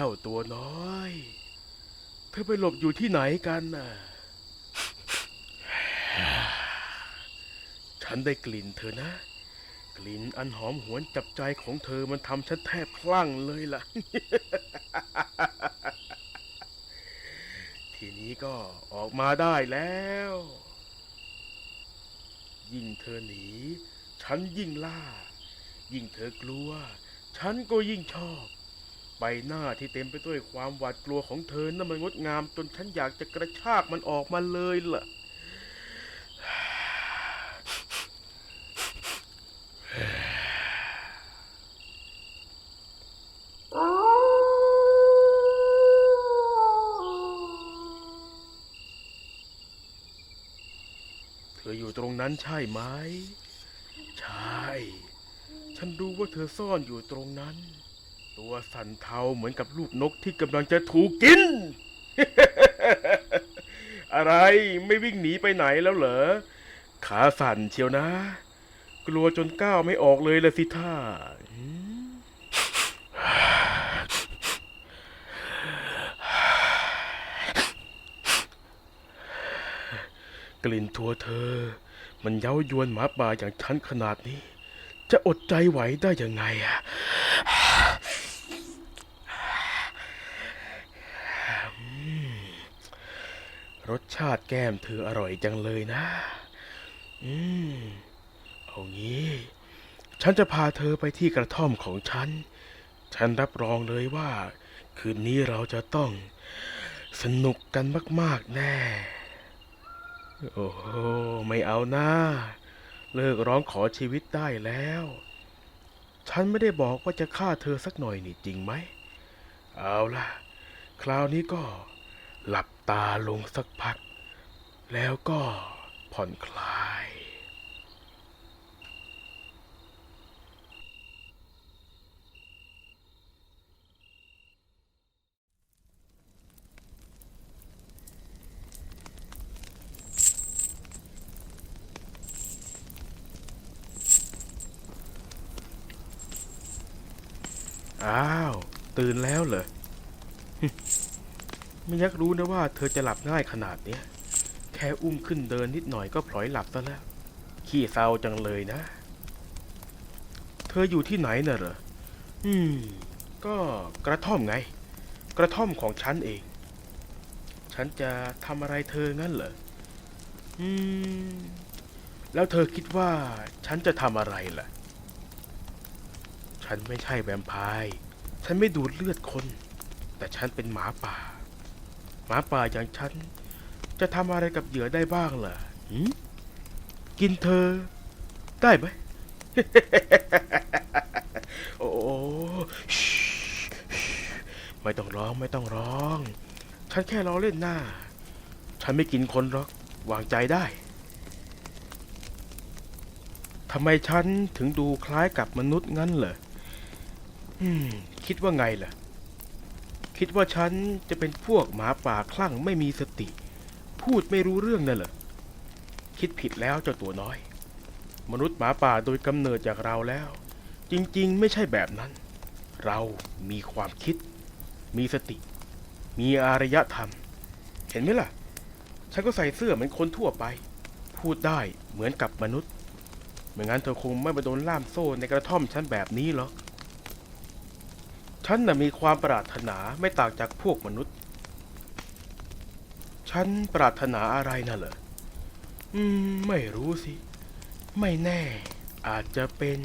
จ้าตัวน้อย เธอไปหลบอยู่ที่ไหนกันน่ะ ฉันได้กลิ่นเธอนะ กลิ่นอันหอมหวนจับใจของเธอมันทำฉันแทบคลั่งเลยล่ะ ทีนี้ก็ออกมาได้แล้ว ยิ่งเธอหนี ฉันยิ่งล่า ยิ่งเธอกลัว ฉันก็ยิ่งชอบ ใบหน้าที่เต็มไปด้วยความหวาดกลัวของเธอนั้นมันงดงามจนฉันอยากจะกระชากมันออกมาเลยล่ะ เธออยู่ตรงนั้นใช่ไหม ใช่ ฉันรู้ว่าเธอซ่อนอยู่ตรงนั้น ตัวสั่นเทาเหมือนกับลูกนกที่กำลังจะถูกกิน อะไรไม่วิ่งหนีไปไหนแล้วเหรอ ขาสั่นเชียวนะ กลัวจนก้าวไม่ออกเลยละสิท่ากลิ่นตัวเธอ มันเย้ายวนหมาป่าอย่างฉันขนาดนี้ จะอดใจไหวได้ยังไงอะอืม รสชาติแก้มเธออร่อยจังเลยนะ อืม เอางี้ ฉันจะพาเธอไปที่กระท่อมของฉัน ฉันรับรองเลยว่า คืนนี้เราจะต้อง สนุกกันมาก ๆ แน่ โอ้โห ไม่เอาหน้าเลิกร้องขอชีวิตได้แล้ว ฉันไม่ได้บอกว่าจะฆ่าเธอสักหน่อยนี่จริงไหม เอาล่ะ คราวนี้ก็ หลับตาลงสักพัก แล้วก็ผ่อนคลาย อ้าว ตื่นแล้วเหรอ ไม่ยักรู้นะว่าเธอจะหลับง่ายขนาดเนี้ย แค่อุ้มขึ้นเดินนิดหน่อยก็พลอยหลับซะแล้ว ขี้เศร้าจังเลยนะ เธออยู่ที่ไหนน่ะเหรอ อืม ก็กระท่อมไง กระท่อมของฉันเอง ฉันจะทำอะไรเธองั้นเหรอ อืม แล้วเธอคิดว่าฉันจะทำอะไรล่ะ ฉันไม่ใช่แวมไพร์ ฉันไม่ดูดเลือดคน แต่ฉันเป็นหมาป่า หมาป่าอย่างฉัน จะทำอะไรกับเหยื่อได้บ้างล่ะหืมกินเธอ ได้ไหม โอ้ไม่ต้องร้องไม่ต้องร้อง ฉันแค่ล้อเล่นหน้า ฉันไม่กินคนหรอก วางใจได้ทำไมฉันถึงดูคล้ายกับมนุษย์งั้นเหรอคิดว่าไงล่ะ คิดว่าฉันจะเป็นพวกหมาป่าคลั่งไม่มีสติ พูดไม่รู้เรื่องนั่นเหรอคิดผิดแล้วเจ้าตัวน้อย มนุษย์หมาป่าโดยกำเนิดจากเราแล้ว จริงๆ ไม่ใช่แบบนั้น เรามีความคิด มีสติ มีอารยธรรม เห็นไหมล่ะ ฉันก็ใส่เสื้อเหมือนคนทั่วไป พูดได้เหมือนกับมนุษย์ไม่งั้นเธอคงไม่มาโดนล่ามโซ่ในกระท่อมฉันแบบนี้หรอก ฉันน่ะมีความปรารถนาไม่ต่างจากพวกมนุษย์ ฉันปรารถนาอะไรน่ะเหรอ อืม ไม่รู้สิ ไม่แน่ อาจจะเป็น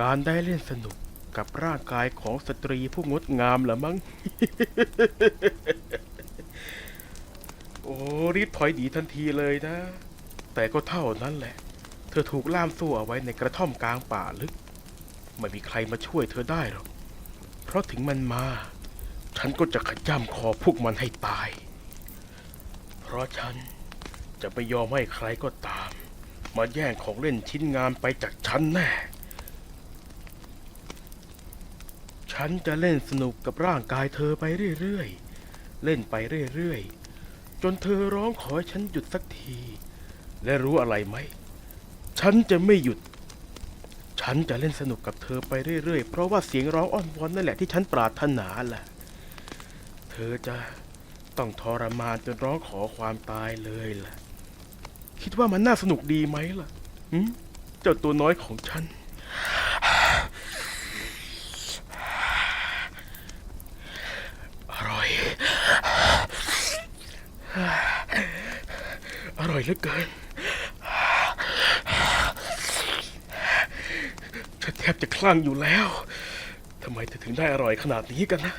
การได้เล่นสนุกกับร่างกายของสตรีผู้งดงามละมั้ง โอ้รีบถอยดีทันทีเลยนะ แต่ก็เท่านั้นแหละ เธอถูกล่ามโซ่เอาไว้ในกระท่อมกลางป่าลึก ไม่มีใครมาช่วยเธอได้หรอก เพราะถึงมันมา ฉันก็จะขย้ำคอพวกมันให้ตาย เพราะฉันจะไม่ยอมให้ใครก็ตาม มาแย่งของเล่นชิ้นงามไปจากฉันแน่ ฉันจะเล่นสนุกกับร่างกายเธอไปเรื่อยๆ เล่นไปเรื่อยๆ จนเธอร้องขอให้ฉันหยุดสักที และรู้อะไรไหม ฉันจะไม่หยุด ฉันจะเล่นสนุกกับเธอไปเรื่อย ๆ เพราะว่าเสียงร้องอ้อนวอนนั่นแหละที่ฉันปรารถนาแหละ เธอจะต้องทรมานจนร้องขอความตายเลยล่ะ คิดว่ามันน่าสนุกดีไหมล่ะหืเจ้าตัวน้อยของฉัน อร่อย อร่อยเหลือเกิน แทบจะคลั่งอยู่แล้วทำไมเธอถึงได้อร่อยขนาดนี้กันนะ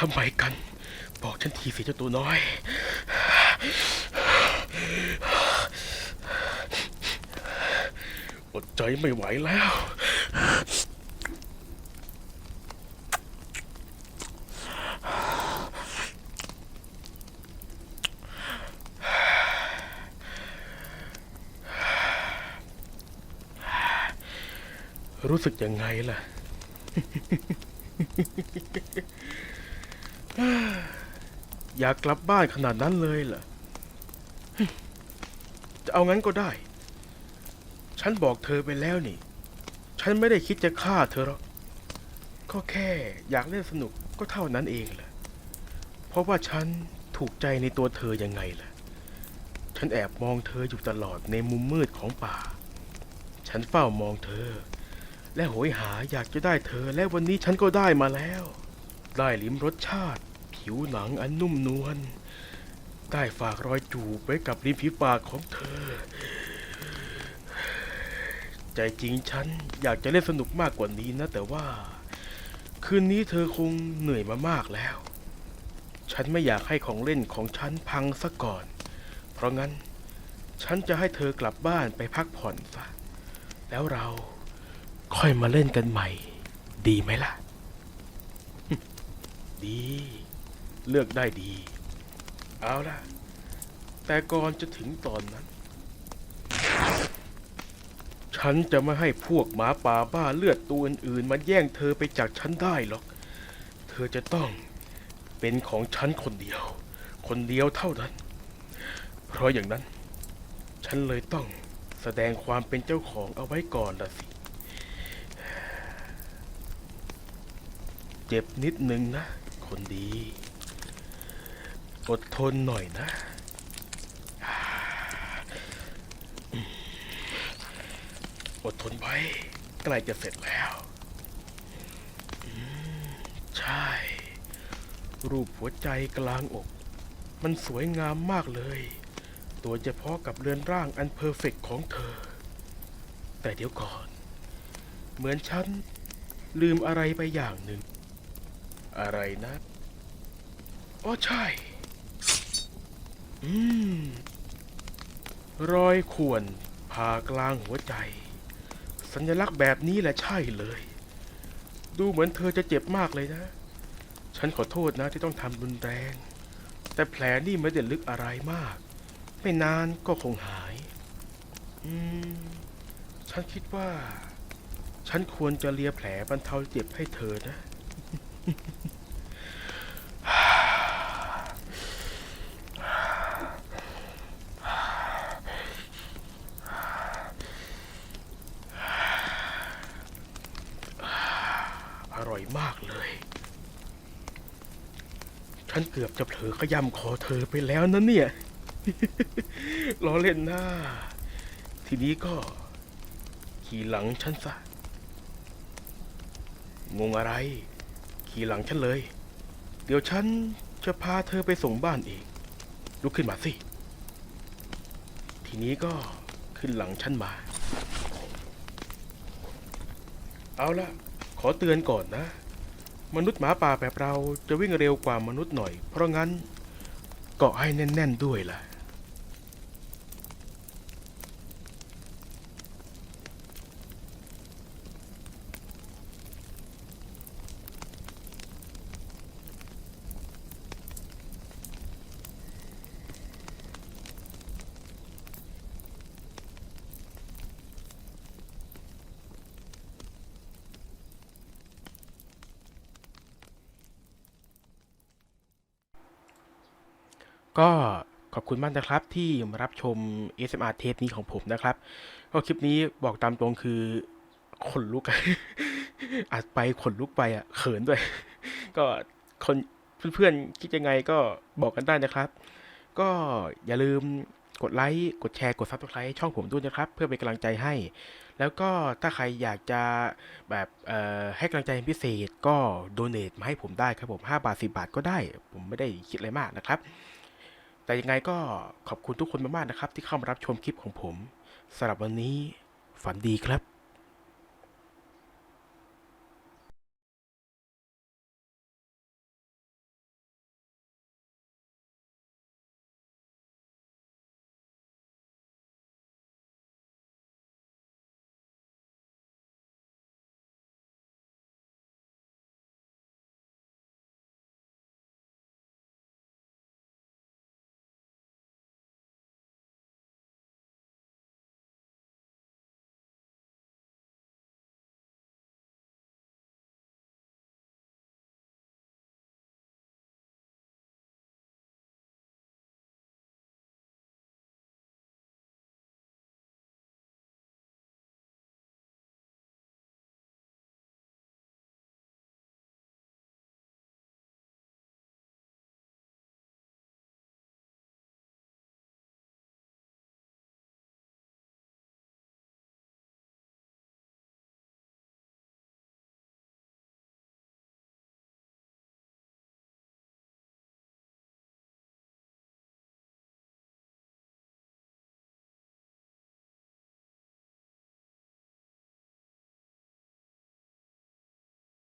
ทำไมกัน บอกฉันทีสิเจ้าตัวน้อย อดใจไม่ไหวแล้ว รู้สึกยังไงล่ะ อยากกลับบ้านขนาดนั้นเลยเหรอ จะเอางั้นก็ได้ ฉันบอกเธอไปแล้วนี่ ฉันไม่ได้คิดจะฆ่าเธอหรอก ก็แค่อยากเล่นสนุกก็เท่านั้นเองแหละ เพราะว่าฉันถูกใจในตัวเธอยังไงล่ะ ฉันแอบมองเธออยู่ตลอดในมุมมืดของป่า ฉันเฝ้ามองเธอ และโหยหาอยากจะได้เธอและวันนี้ฉันก็ได้มาแล้ว ได้ลิ้มรสชาติ ผิวหนังอันนุ่มนวลได้ฝากรอยจูบไว้กับริมฝีปากของเธอ ใจจริงฉันอยากจะเล่นสนุกมากกว่านี้นะ แต่ว่า คืนนี้เธอคงเหนื่อยมามากแล้ว ฉันไม่อยากให้ของเล่นของฉันพังซะก่อน เพราะงั้น ฉันจะให้เธอกลับบ้านไปพักผ่อนซะแล้วเรา ค่อยมาเล่นกันใหม่ ดีไหมล่ะ ดี เลือกได้ดี เอาล่ะ แต่ก่อนจะถึงตอนนั้น ฉันจะไม่ให้พวกหมาป่าบ้าเลือดตัวอื่นๆมาแย่งเธอไปจากฉันได้หรอก เธอจะต้องเป็นของฉันคนเดียว คนเดียวเท่านั้น เพราะอย่างนั้น ฉันเลยต้องแสดงความเป็นเจ้าของเอาไว้ก่อนละสิ เจ็บนิดนึงนะ คนดี อดทนหน่อยนะ อดทนไว้ใกล้จะเสร็จแล้ว ใช่ รูปหัวใจกลางอก มันสวยงามมากเลยโดยเฉพาะกับเรือนร่างอันเพอร์เฟกต์ของเธอ แต่เดี๋ยวก่อน เหมือนฉันลืมอะไรไปอย่างหนึ่ง อะไรนะอ๋อใช่ อืม รอยข่วนผ่ากลางหัวใจ สัญลักษณ์แบบนี้แหละใช่เลย ดูเหมือนเธอจะเจ็บมากเลยนะ ฉันขอโทษนะที่ต้องทำรุนแรง แต่แผลนี่ไม่ได้ลึกอะไรมาก ไม่นานก็คงหาย อืม ฉันคิดว่า ฉันควรจะเลียแผลบรรเทาเจ็บให้เธอนะ อร่อยมากเลย ฉันเกือบจะเผลอขย้ำคอเธอไปแล้วนะเนี่ย ล้อเล่นหน้าทีนี้ก็ ขี่หลังฉันซะ งงอะไร ขี่หลังฉันเลย เดี๋ยวฉันจะพาเธอไปส่งบ้านเองลุกขึ้นมาสิ ทีนี้ก็ขึ้นหลังฉันมา เอาละขอเตือนก่อนนะ มนุษย์หมาป่าแบบเราจะวิ่งเร็วกว่ามนุษย์หน่อย เพราะงั้นเกาะให้แน่น ๆ ด้วยล่ะ ก็ขอบคุณมากนะครับที่มารับชม SMR เทปนี้ของผมนะครับ ก็คลิปนี้บอกตามตรงคือขนลุกอัดไปขนลุกไปอะเขินด้วย ก็คนเพื่อนๆคิดยังไงก็บอกกันได้นะครับ ก็อย่าลืมกดไลค์ กดแชร์ กดซับสไครต์ช่องผมด้วยนะครับ เพื่อเป็นกำลังใจให้ แล้วก็ถ้าใครอยากจะแบบเอ่อให้กำลังใจพิเศษก็โดเน a มาให้ผมได้ครับผม 5 บาท 10 บาทก็ได้ ผมไม่ได้คิดอะไรมากนะครับ แต่ยังไงก็ขอบคุณทุกคนมากๆนะครับ ที่เข้ามารับชมคลิปของผมสำหรับวันนี้ฝันดีครับ